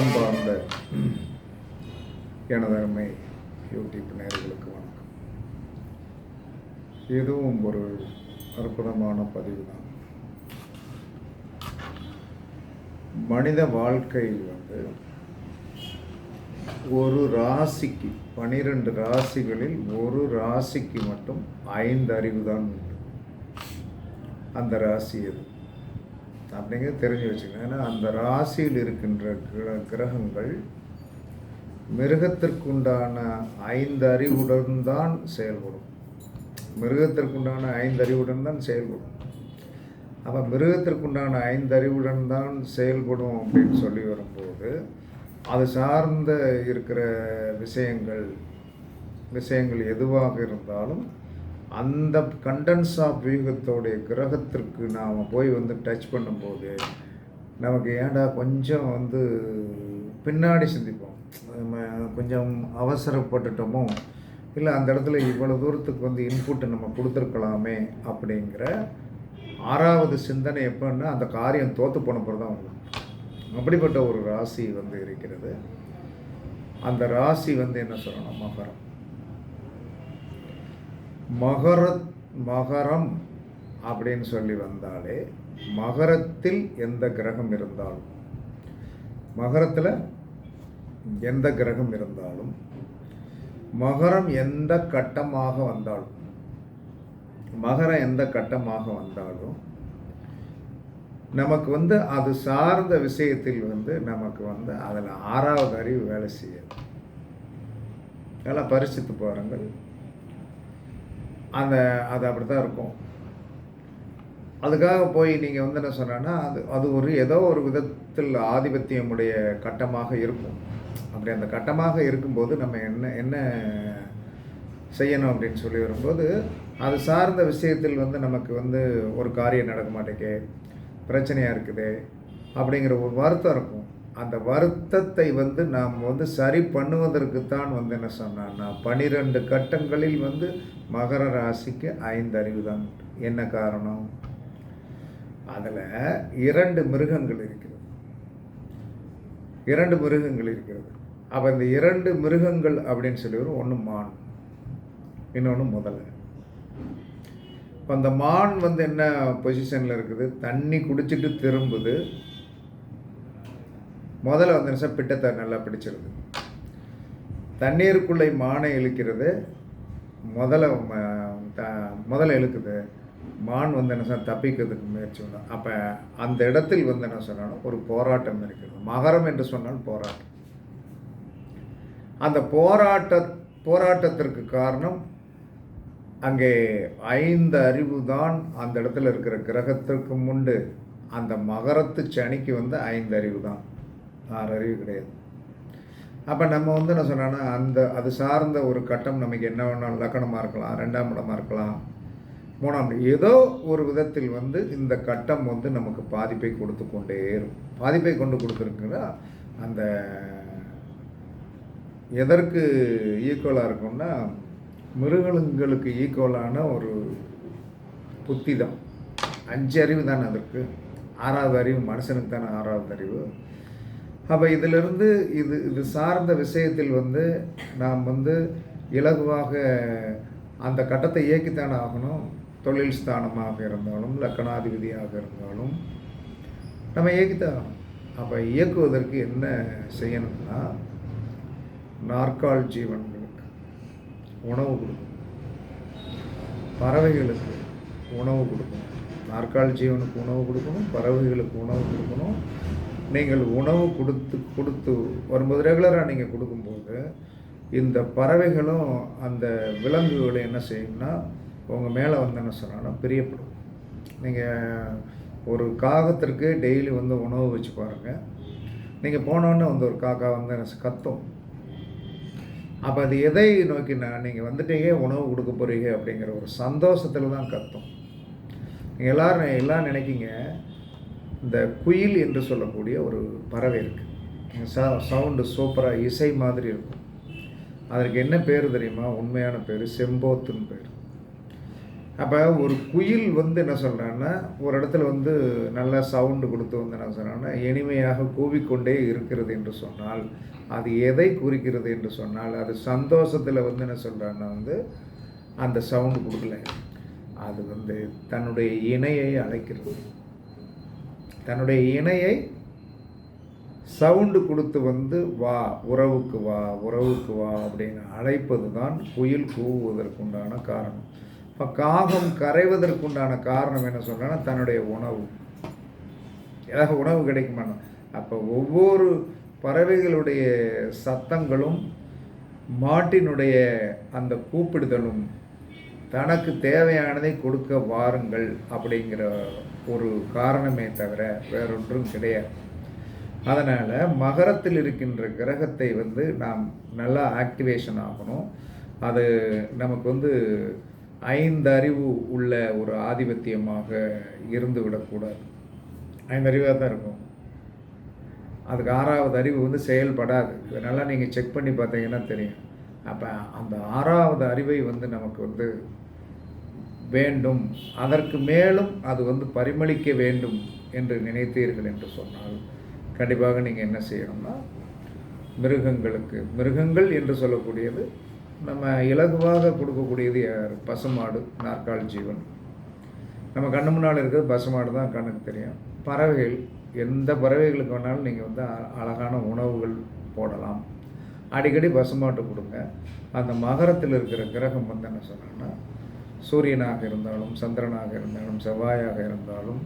அன்பார்ந்த எனது யூடியூப் நேயர்களுக்கு வணக்கம். இதுவும் ஒரு அற்புதமான பதிவு தான் மனித வாழ்க்கையில் வந்து ஒரு ராசிக்கு பனிரெண்டு ராசிகளில் ஒரு ராசிக்கு மட்டும் ஐந்து அறிவு தான் உண்டு. அந்த ராசி எது? அப்படிங்கிறது தெரிஞ்சு வச்சுக்கணும். ஏன்னா அந்த ராசியில் இருக்கின்ற கிர- கிரகங்கள் மிருகத்திற்குண்டான ஐந்து அறிவுடன் தான் செயல்படும். மிருகத்திற்குண்டான ஐந்து அறிவுடன் தான் செயல்படும். அப்போ மிருகத்திற்குண்டான ஐந்து அறிவுடன் தான் செயல்படும் அப்படின்னு சொல்லி வரும்போது அது சார்ந்த இருக்கிற விஷயங்கள் விஷயங்கள் எதுவாக இருந்தாலும் அந்த கண்டன்ஸ் ஆஃப் யூகத்தோடைய கிரகத்திற்கு நாம் போய் வந்து டச் பண்ணும்போது நமக்கு ஏன்டா கொஞ்சம் வந்து பின்னாடி சிந்திப்போம். நம்ம கொஞ்சம் அவசரப்பட்டுட்டோமோ இல்லை அந்த இடத்துல இவ்வளோ தூரத்துக்கு வந்து இன்புட்டை நம்ம கொடுத்துருக்கலாமே அப்படிங்கிற ஆறாவது சிந்தனை எப்போன்னா அந்த காரியம் தோற்று போன பிறகு தான் வரும். அப்படிப்பட்ட ஒரு ராசி வந்து இருக்கிறது. அந்த ராசி வந்து என்ன சொல்லணும் மகரம். மகர மகரம் அப்படின்னு சொல்லி வந்தாலே மகரத்தில் எந்த கிரகம் இருந்தாலும் மகரத்தில் எந்த கிரகம் இருந்தாலும் மகரம் எந்த கட்டமாக வந்தாலும் மகரம் எந்த கட்டமாக வந்தாலும் நமக்கு வந்து அது சார்ந்த விஷயத்தில் வந்து நமக்கு வந்து அதில் ஆறாவது அறிவு வேலை செய்யும் அதெல்லாம் பரிசித்து பாருங்கள். அந்த அது அப்படி தான் இருக்கும். அதுக்காக போய் நீங்கள் வந்து என்ன சொன்னேன்னா அது அது ஒரு ஏதோ ஒரு விதத்தில் ஆதிபத்தியமுடைய கட்டமாக இருக்கும். அப்படி அந்த கட்டமாக இருக்கும்போது நம்ம என்ன என்ன செய்யணும் அப்படின்னு சொல்லி வரும்போது அது சார்ந்த விஷயத்தில் வந்து நமக்கு வந்து ஒரு காரியம் நடக்க மாட்டேங்க பிரச்சனையாக இருக்குது அப்படிங்கிற ஒரு வருத்தம் இருக்கும். அந்த வருத்தத்தை வந்து நாம் வந்து சரி பண்ணுவதற்கு தான் வந்து என்ன சொன்னான்னா பனிரெண்டு கட்டங்களில் வந்து மகர ராசிக்கு ஐந்து அறிவு தான் என்ன காரணம்? அதில் இரண்டு மிருகங்கள் இருக்கிறது. இரண்டு மிருகங்கள் இருக்கிறது. அப்போ இந்த இரண்டு மிருகங்கள் அப்படின்னு சொல்லி வரும் ஒன்று மான் இன்னொன்று முதல்ல இப்போ அந்த மான் வந்து என்ன பொசிஷனில் இருக்குது? தண்ணி குடிச்சிட்டு திரும்புது. முதல்ல வந்து நிமிஷம் பிட்டத்தை நல்லா பிடிச்சிருது தண்ணீருக்குள்ளே மானை இழுக்கிறது முதல்ல ம- த- முதல்ல இழுக்குது. மான் வந்து என்ன தப்பிக்கிறதுக்கு முயற்சி பண்ணும் அப்போ அந்த இடத்தில் வந்து என்ன சொன்னாலும் ஒரு போராட்டம் இருக்கிறது. மகரம் என்று சொன்னால் போராட்டம். அந்த போராட்ட போராட்டத்திற்கு காரணம் அங்கே ஐந்து அறிவு தான் அந்த இடத்துல இருக்கிற கிரகத்திற்கு முண்டு அந்த மகரத்து சனிக்கு வந்து ஐந்து அறிவு தான். ஆறு அறிவு கிடையாது. அப்போ நம்ம வந்து என்ன சொன்னோன்னா அந்த அது சார்ந்த ஒரு கட்டம் நமக்கு என்ன வேணாலும் லக்கணமாக இருக்கலாம் ரெண்டாம் இடமா இருக்கலாம் மூணாம் ஏதோ ஒரு விதத்தில் வந்து இந்த கட்டம் வந்து நமக்கு பாதிப்பை கொடுத்து கொண்டே இருக்கும். பாதிப்பை கொண்டு கொடுத்துருக்குன்னா அந்த எதற்கு ஈக்குவலாக இருக்கும்னா மிருகங்களுக்கு ஈக்குவலான ஒரு புத்தி தான். அஞ்சு அறிவு தானே அதற்கு. ஆறாவது அறிவு மனுஷனுக்கு தானே ஆறாவது அறிவு. அப்போ இதிலிருந்து இது இது சார்ந்த விஷயத்தில் வந்து நாம் வந்து இலகுவாக அந்த கட்டத்தை இயக்கித்தானே ஆகணும். தொழில் ஸ்தானமாக இருந்தாலும் லக்கணாதிபதியாக இருந்தாலும் நம்ம இயக்கித்தான் ஆகணும். அப்போ இயக்குவதற்கு என்ன செய்யணும்னா நாற்கால் ஜீவன்களுக்கு உணவு கொடுக்கணும். பறவைகளுக்கு உணவு கொடுக்கணும். நாற்கால் ஜீவனுக்கு உணவு கொடுக்கணும் பறவைகளுக்கு உணவு கொடுக்கணும். நீங்கள் உணவு கொடுத்து கொடுத்து வரும்போது ரெகுலராக நீங்கள் கொடுக்கும்போது இந்த பறவைகளும் அந்த விலங்குகளை என்ன செய்யும்னா உங்கள் மேலே வந்து என்ன சொன்னாங்கன்னா பிரியப்படும். நீங்கள் ஒரு காகத்திற்கு டெய்லி வந்து உணவு வச்சு பாருங்கள் நீங்கள் போனோன்னே வந்து ஒரு காக்கா வந்து என்ன கத்தும். அப்போ அது எதை நோக்கினா நீங்கள் வந்துட்டீங்க உணவு கொடுக்க போகிறீங்க அப்படிங்கிற ஒரு சந்தோஷத்தில் தான் கத்தும். நீங்கள் எல்லோரும் எல்லாம் நினைக்கிங்க இந்த குயில் என்று சொல்லக்கூடிய ஒரு பறவை இருக்குது சா சவுண்டு சூப்பராக இசை மாதிரி இருக்கும். அதற்கு என்ன பேர் தெரியுமா? உண்மையான பேர் செம்போத்துன்னு பேர். அப்போ ஒரு குயில் வந்து என்ன சொல்கிறான்னா ஒரு இடத்துல வந்து நல்லா சவுண்டு கொடுத்து வந்து என்ன சொல்கிறாங்கன்னா இனிமையாக கூவிக்கொண்டே இருக்கிறது என்று சொன்னால் அது எதை குறிக்கிறது என்று சொன்னால் அது சந்தோஷத்தில் வந்து என்ன சொல்கிறான்னா வந்து அந்த சவுண்டு கொடுக்கல. அது வந்து தன்னுடைய இணையை அழைக்கிறது. தன்னுடைய இணையை சவுண்டு கொடுத்து வந்து வா உறவுக்கு வா உறவுக்கு வா அப்படின்னு அழைப்பது தான் குயில் கூவுவதற்குண்டான காரணம். இப்போ காகம் கரைவதற்குண்டான காரணம் என்ன சொல்கிறேன்னா தன்னுடைய உணவு. ஏதாவது உணவு கிடைக்குமான அப்போ ஒவ்வொரு பறவைகளுடைய சத்தங்களும் மாட்டினுடைய அந்த கூப்பிடுதலும் தனக்கு தேவையானதை கொடுக்க வாருங்கள் அப்படிங்கிற ஒரு காரணமே தவிர வேறொன்றும் கிடையாது. அதனால் மகரத்தில் இருக்கின்ற கிரகத்தை வந்து நாம் நல்லா ஆக்டிவேஷன் ஆகணும். அது நமக்கு வந்து ஐந்து அறிவு உள்ள ஒரு ஆதிபத்தியமாக இருந்து விடக்கூடாது. ஐந்து அறிவாக தான் இருக்கும். அதுக்கு ஆறாவது அறிவு வந்து செயல்படாது. இதனால் நீங்கள் செக் பண்ணி பார்த்தீங்கன்னா தெரியும். அப்போ அந்த ஆறாவது அறிவை வந்து நமக்கு வந்து வேண்டும். அதற்கு மேலும் அது வந்து பரிமளிக்க வேண்டும் என்று நினைத்தீர்கள் என்று சொன்னால் கண்டிப்பாக நீங்கள் என்ன செய்யணும்னா மிருகங்களுக்கு மிருகங்கள் என்று சொல்லக்கூடியது நம்ம இலகுவாக கொடுக்கக்கூடியது யார்? பசுமாடு நாற்கால் ஜீவன். நம்ம கண்ணு முன்னால் இருக்கிறது பசுமாடு தான் கண்ணுக்கு தெரியும். பறவைகள் எந்த பறவைகளுக்கு வேணாலும் நீங்கள் வந்து அ- அழகான உணவுகள் போடலாம். அடிக்கடி பசுமாட்டு கொடுங்க. அந்த மகரத்தில் இருக்கிற கிரகம் வந்து என்ன சொன்னாங்கன்னா சூரியனாக இருந்தாலும் சந்திரனாக இருந்தாலும் செவ்வாயாக இருந்தாலும்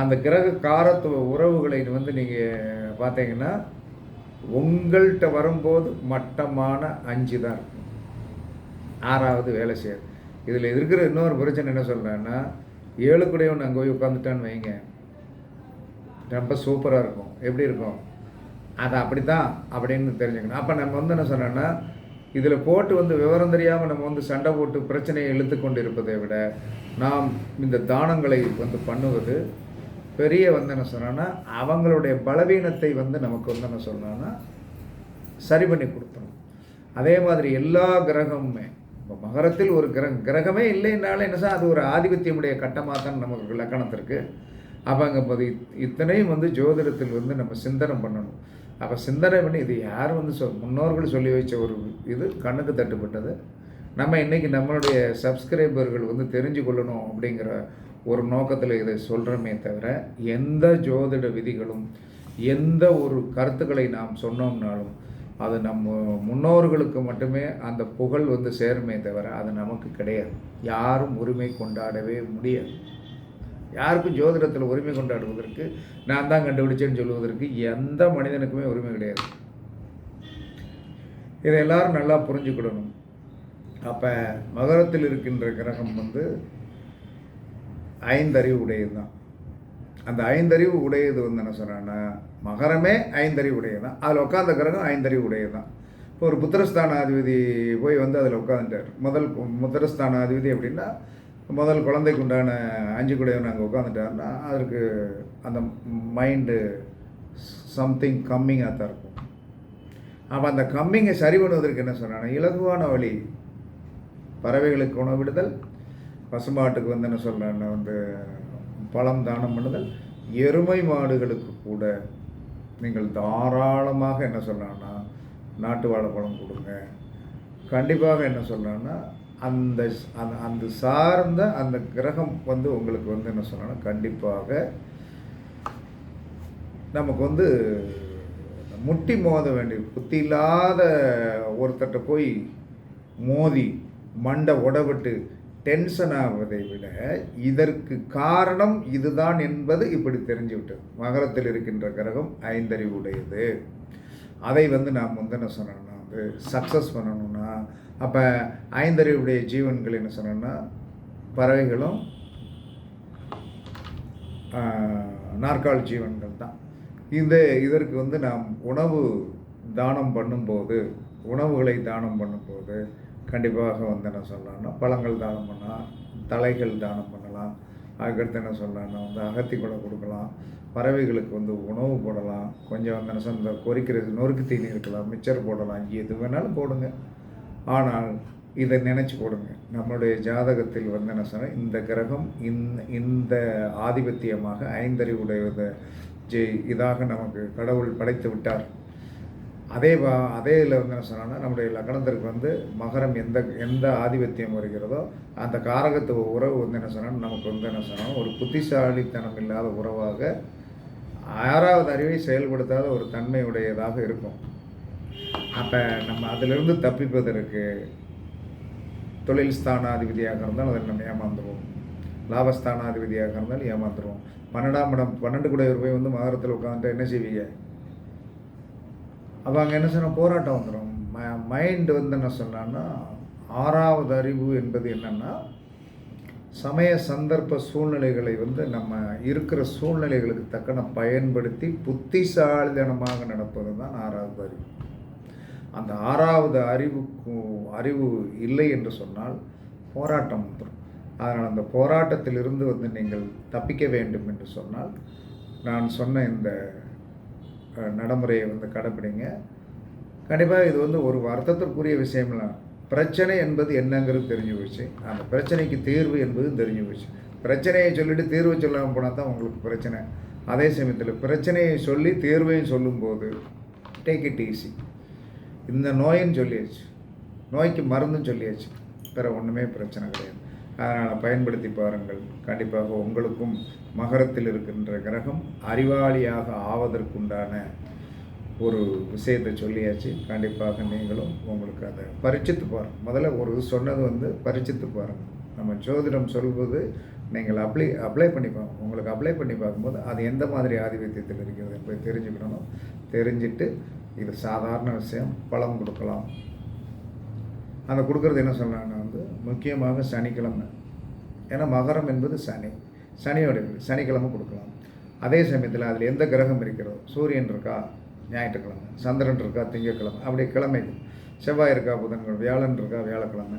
அந்த கிரக காரத்துவ உறவுகளை வந்து நீங்கள் பார்த்தீங்கன்னா உங்கள்கிட்ட வரும்போது மட்டமான அஞ்சு தான் இருக்கும். ஆறாவது வேலை செய்யாது. இதில் இருக்கிற இன்னொரு பிரச்சனை என்ன சொல்கிறேன்னா ஏழு கூடையவன் அங்கே போய் உட்காந்துட்டான்னு வைங்க. ரொம்ப சூப்பராக இருக்கும். எப்படி இருக்கும்? அது அப்படி தான் அப்படின்னு தெரிஞ்சுக்கணும். அப்போ நம்ம வந்து என்ன சொன்னோன்னா இதில் போட்டு வந்து விவரம் தெரியாமல் நம்ம வந்து சண்டை போட்டு பிரச்சனையை இழுத்து கொண்டு இருப்பதை விட நாம் இந்த தானங்களை வந்து பண்ணுவது பெரிய வந்து என்ன சொன்னோன்னா அவங்களுடைய பலவீனத்தை வந்து நமக்கு வந்து என்ன சொல்லணும்னா சரி பண்ணி கொடுத்தணும் அதே மாதிரி எல்லா கிரகமுமே இப்போ மகரத்தில் ஒரு கிரக கிரகமே இல்லைன்னாலும் என்ன சார் அது ஒரு ஆதிபத்தியமுடைய கட்டமாக தான் நமக்கு லக்கணத்திற்கு அப்போ அங்கே போது இத்தனையும் வந்து ஜோதிடத்தில் வந்து நம்ம சிந்தனம் பண்ணணும். அப்போ சிந்தனை பண்ணி இது யார் வந்து சொல் முன்னோர்கள் சொல்லி வச்ச ஒரு இது கண்ணுக்கு தட்டுப்பட்டது. நம்ம இன்றைக்கி நம்மளுடைய சப்ஸ்கிரைபர்கள் வந்து தெரிஞ்சு கொள்ளணும் அப்படிங்கிற ஒரு நோக்கத்தில் இதை சொல்கிறோமே தவிர எந்த ஜோதிட விதிகளும் எந்த ஒரு கருத்துக்களை நாம் சொன்னோம்னாலும் அது நம்ம முன்னோர்களுக்கு மட்டுமே அந்த புகழ் வந்து சேருமே தவிர அது நமக்கு கிடையாது. யாரும் உரிமை கொண்டாடவே முடியாது. யாருக்கும் ஜோதிடத்தில் உரிமை கொண்டாடுவதற்கு நான் தான் கண்டுபிடிச்சேன்னு சொல்லுவதற்கு எந்த மனிதனுக்குமே உரிமை கிடையாது. இதை எல்லாரும் நல்லா புரிஞ்சுக்கிடணும். அப்போ மகரத்தில் இருக்கின்ற கிரகம் வந்து ஐந்தறிவு உடையது தான் அந்த ஐந்தறிவு உடையது வந்து என்ன சொன்னான்னா மகரமே ஐந்தறிவு உடையது தான் அதில் உட்காந்த கிரகம் ஐந்தறிவு உடையது தான் இப்போ ஒரு புத்திரஸ்தானாதிபதி போய் வந்து அதில் உட்காந்துட்டார் முதல் புத்திரஸ்தானாதிபதி அப்படின்னா முதல் குழந்தைக்கு உண்டான அஞ்சு குடையவன் அங்கே உட்காந்துட்டாருன்னா அதற்கு அந்த மைண்டு சம்திங் கம்மிங்காக தான் இருக்கும். அப்போ அந்த கம்மிங்கை சரி பண்ணுவதற்கு என்ன சொன்னாங்கன்னா இலகுவான வழி பறவைகளுக்கு உணவிடுதல் பசுமாட்டுக்கு வந்து என்ன சொல்கிறேன்னா வந்து பழம் தானம் பண்ணுதல் எருமை மாடுகளுக்கு கூட நீங்கள் தாராளமாக என்ன சொல்லலாம்னா நாட்டு வாழைப்பழம் கொடுங்க. கண்டிப்பாக என்ன சொல்லலாம்னா அந்த அந்த அந்த சார்ந்த அந்த கிரகம் வந்து உங்களுக்கு வந்து என்ன சொல்லணும் கண்டிப்பாக நமக்கு வந்து முட்டி மோத வேண்டிய புத்தி இல்லாத ஒருத்தட்ட போய் மோதி மண்டை உடவிட்டு டென்ஷன் ஆவதை விட இதற்கு காரணம் இதுதான் என்பது இப்படி தெரிஞ்சுவிட்டது. மகரத்தில் இருக்கின்ற கிரகம் ஐந்தறிவுடையது. அதை வந்து நாம் வந்து என்ன சொன்னோம்னா வந்து சக்ஸஸ் பண்ணணும்னா அப்போ ஐந்தறிவுடைய ஜீவன்கள் என்ன சொன்னோன்னா பறவைகளும் நாற்கால் ஜீவன்கள் தான். இந்த இதற்கு வந்து நாம் உணவு தானம் பண்ணும்போது உணவுகளை தானம் பண்ணும்போது கண்டிப்பாக வந்து என்ன சொல்லலாம்னா பழங்கள் தானம் பண்ணலாம் தலைகள் தானம் பண்ணலாம். அதுக்கடுத்து என்ன சொல்லலாம்னா வந்து அகத்தி கூட கொடுக்கலாம். பறவைகளுக்கு வந்து உணவு போடலாம். கொஞ்சம் வந்து என்ன சொல்ல கொறிக்கிறது நொறுக்கு தீனி இருக்கலாம் மிச்சர் போடலாம். எது வேணாலும் போடுங்க. ஆனால் இதை நினச்சி போடுங்க. நம்மளுடைய ஜாதகத்தில் வந்து என்ன சொன்னால் இந்த கிரகம் இந்த இந்த ஆதிபத்தியமாக ஐந்தறிவுடையத ஜெ இதாக நமக்கு கடவுள் படைத்து விட்டார். அதே வா அதே இதில் வந்து என்ன சொன்னால் நம்முடைய லக்னத்திற்கு வந்து மகரம் எந்த எந்த ஆதிபத்தியம் வருகிறதோ அந்த காரகத்துவ உறவு வந்து என்ன சொன்னால் நமக்கு வந்து என்ன சொன்னால் ஒரு புத்திசாலித்தனம் இல்லாத உறவாக ஆறாவது அறிவை செயல்படுத்தாத ஒரு தன்மையுடையதாக இருக்கும். அப்போ நம்ம அதிலிருந்து தப்பிப்பதற்கு தொழில் ஸ்தானாதிபதியாக இருந்தால் அதில் நம்ம ஏமாந்துருவோம். லாபஸ்தானாதிபதியாக இருந்தால் ஏமாந்துருவோம். பன்னெண்டாம் இடம் பன்னெண்டு கூட போய் வந்து மகரத்தில் உட்காந்துட்டு என்ன செய்வீங்க? அப்போ அங்கே என்ன சொன்ன போராட்டம் வந்துடும் ம மைண்டு வந்து என்ன சொன்னான்னா ஆறாவது அறிவு என்பது என்னென்னா சமய சந்தர்ப்ப சூழ்நிலைகளை வந்து நம்ம இருக்கிற சூழ்நிலைகளுக்கு தக்கன பயன்படுத்தி புத்திசாலிதனமாக நடப்பது தான் ஆறாவது அறிவு. அந்த ஆறாவது அறிவுக்கும் அறிவு இல்லை என்று சொன்னால் போராட்டம் வந்துடும் அதனால் அந்த போராட்டத்திலிருந்து வந்து நீங்கள் தப்பிக்க வேண்டும் என்று சொன்னால் நான் சொன்ன இந்த நடைமுறையை வந்து கடைப்பிடிங்க. கண்டிப்பாக இது வந்து ஒரு வருத்தத்திற்குரிய விஷயம்லாம் பிரச்சனை என்பது என்னங்கிறது தெரிஞ்சு போச்சு. அந்த பிரச்சனைக்கு தீர்வு என்பதும் தெரிஞ்சு போச்சு. பிரச்சனையை சொல்லிட்டு தீர்வு சொல்லாமல் போனால் தான் உங்களுக்கு பிரச்சனை. அதே சமயத்தில் பிரச்சனையை சொல்லி தீர்வையும் சொல்லும்போது டேக் இட் ஈஸி இந்த நோயின்னு சொல்லியாச்சு. நோய்க்கு மருந்தும் சொல்லியாச்சு. பிற ஒன்றுமே பிரச்சனை கிடையாது. அதனால் பயன்படுத்தி பாருங்கள். கண்டிப்பாக உங்களுக்கும் மகரத்தில் இருக்கின்ற கிரகம் அறிவாளியாக ஆவதற்குண்டான ஒரு விஷயத்தை சொல்லியாச்சு. கண்டிப்பாக நீங்களும் உங்களுக்கு அதை பரிச்சித்து பாருங்கள் முதல்ல ஒரு சொன்னது வந்து பரிச்சித்து பாருங்கள் நம்ம ஜோதிடம் சொல்வது நீங்கள் அப்ளை அப்ளை பண்ணி பார்க்கணும் உங்களுக்கு அப்ளை பண்ணி பார்க்கும்போது அது எந்த மாதிரி ஆதிபத்தியத்தில் இருக்கிறது போய் தெரிஞ்சுக்கணும். தெரிஞ்சுட்டு இது சாதாரண விஷயம் பழம் கொடுக்கலாம். அந்த கொடுக்குறது என்ன சொன்னாங்கன்னா வந்து முக்கியமாக சனிக்கிழமை. ஏன்னா மகரம் என்பது சனி. சனியோட சனிக்கிழமை கொடுக்கலாம். அதே சமயத்தில் அதில் எந்த கிரகம் இருக்கிறதோ சூரியன் இருக்கா ஞாயிற்றுக்கிழமை சந்திரன் இருக்கா திங்கட்கிழமை அப்படி கிழமைகள் செவ்வாய் இருக்கா புதன்கிழமை வியாழன் இருக்கா வியாழக்கிழமை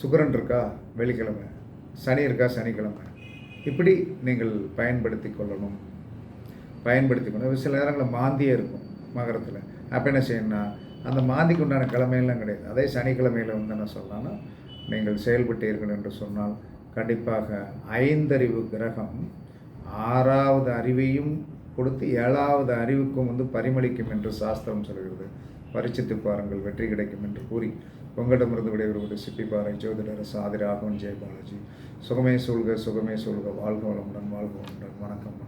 சுக்கரன் இருக்கா வெள்ளிக்கிழமை சனி இருக்கா சனிக்கிழமை. இப்படி நீங்கள் பயன்படுத்தி கொள்ளணும். பயன்படுத்தி கொள்ளணும். சில நேரங்களில் மாந்தியே இருக்கும். மகரத்தில். அப்போ என்ன செய்யணும்னா அந்த மாந்திக்கு உண்டான கிழமையெல்லாம் கிடையாது. அதே சனிக்கிழமையில் வந்து என்ன சொல்லலாம்னா நீங்கள் செயல்பட்டீர்கள் என்று சொன்னால் கண்டிப்பாக ஐந்தறிவு கிரகம் ஆறாவது அறிவையும் கொடுத்து ஏழாவது அறிவுக்கும் வந்து பரிமளிக்கும் என்று சாஸ்திரம் சொல்கிறது. பரிச்சித்து பாருங்கள் வெற்றி கிடைக்கும் என்று கூறி. உங்களிடமிருந்து விடைபெறுவது சிப்பி பாறை ஜோதிடர் சாதி ராகவன் ஜெயபாலாஜி. சுகமே சூழ்க சுகமே சூழ்க. வாழ்க வளமுடன் வாழ்க வளமுடன். வணக்கம்.